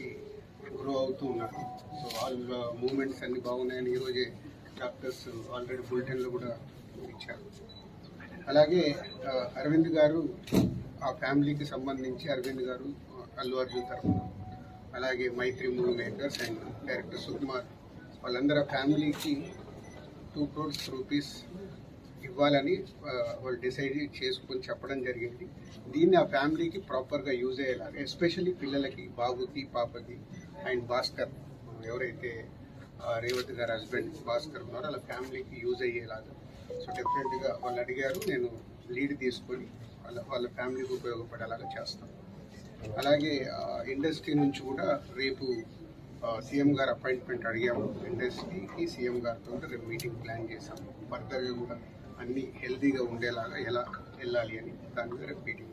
కి గ్రో అవుతూ ఉన్నారు. సో వాళ్ళ మూమెంట్స్ అన్ని బాగున్నాయని ఈరోజే డాక్టర్స్ ఆల్రెడీ బులెటిన్లో కూడా ఇచ్చారు. అలాగే అరవింద్ గారు ఆ ఫ్యామిలీకి సంబంధించి అరవింద్ గారు అల్లు అర్జున్ తరఫున అలాగే Mythri movie makers and director Sukumar వాళ్ళందరూ ఫ్యామిలీకి టూ క్రోర్స్ రూపీస్ ఇవ్వాలని వాళ్ళు డిసైడ్ చేసుకొని చెప్పడం జరిగింది. దీన్ని ఆ ఫ్యామిలీకి ప్రాపర్గా యూజ్ అయ్యేలాగా ఎస్పెషల్లీ పిల్లలకి బాబుకి పాపకి అండ్ భాస్కర్ ఎవరైతే రేవతి గారి హస్బెండ్ భాస్కర్ ఉన్నారో వాళ్ళ ఫ్యామిలీకి యూజ్ అయ్యేలాగా. సో డెఫినెట్గా వాళ్ళు అడిగారు నేను లీడ్ తీసుకొని వాళ్ళ వాళ్ళ ఫ్యామిలీకి ఉపయోగపడేలాగా చేస్తాను అలాగే ఇండస్ట్రీ నుంచి కూడా రేపు సీఎం గారు అపాయింట్మెంట్ అడిగాము ఇండస్ట్రీకి సీఎం గారితో రేపు మీటింగ్ ప్లాన్ చేశాము. ఫర్దర్గా కూడా అన్ని హెల్తీగా ఉండేలాగా ఎలా వెళ్ళాలి అని దాని మీద మీటింగ్